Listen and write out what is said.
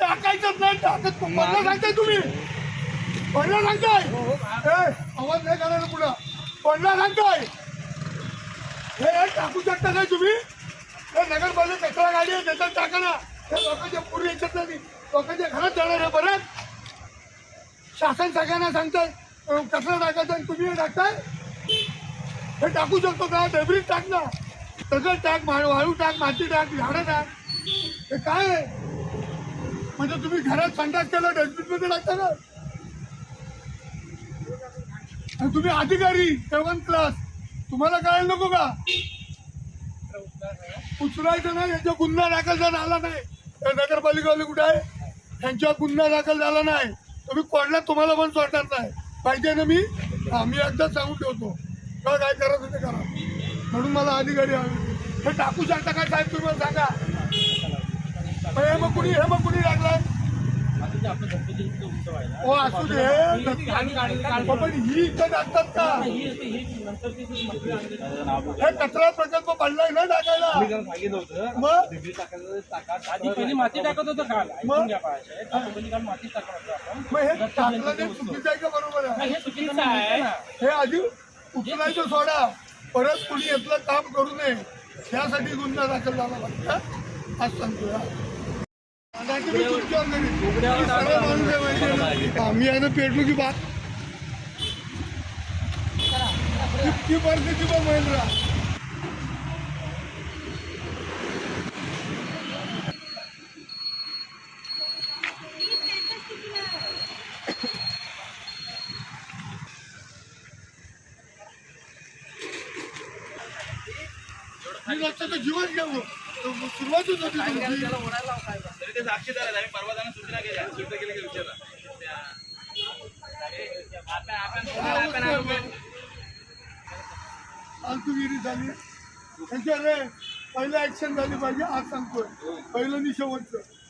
टाकायचंच नाही टाकत पडला सांगताय तुम्ही? पडला सांगताय? ए, आवाज नाही करायला पुढं. पडला सांगताय? हे हे टाकू शकता काय तुम्ही? हे नगरपालिका कचरा गाडी आहे त्याच्यात टाका ना. हे लोकांच्या पूर्वी याच्यात नाही. लोकांच्या घरात जाणार आहे परत. शासन सगळ्यांना सांगताय कचरा टाकायचा तुम्ही हे टाकताय? हे टाकू शकतो का? डेब्रिज टाक ना. सगळं टाक वाळू टाक माती टाक झाडं टाक. हे काय आहे? म्हणजे तुम्ही घरात संडास केला डस्टबिनमध्ये टाकता का आणि तुम्ही अधिकारी सेवन क्लास तुम्हाला कळायला नको का? उचलायचं नाही यांच्या गुन्हा दाखल झाला आला नाही. नगरपालिकावाले कुठे आहे? यांच्या गुन्हा दाखल झाला नाही. तुम्ही कोणला तुम्हाला पण सोडणार नाही. पाहिजे ना मी? आम्ही एकदा सांगून ठेवतो. का काय करायचं ते करा. म्हणून मला अधिकारी हवे. हे टाकू शकता काय साहेब तुम्ही मला सांगा. मग हे मग कुणी हे मग कुणी टाकलाय असू दे. पण ही इथं टाकतात का? हे कचरा प्रकल्प पडलाय ना टाकायला? माती टाकत होतं काल. मग? माती टाकत होतो आपण. मग हे टाकलं ते चुकीचं आहे का बरोबर आहे? हे चुकीचं आहे. हे आधी उचलायचं सोडा. परत कुणी यातलं काम करू नये. त्यासाठी गुन्हा दाखल झाला पाहिजे आज सांगतो या. आता आम्ही आहे ना पेटलो की बात इतकी परिस्थिती बघ महेंद्रा मी जीवन घेऊ सुरुवातच होती तरी ते साक्षीदार आहेत आम्ही परवा त्यांना सूचना केल्या सूचना केली की विचारा फालतूगिरी झाली त्याच्या रे पहिलं ऍक्शन झाली पाहिजे आज सांगतोय पहिलं निशेवटचं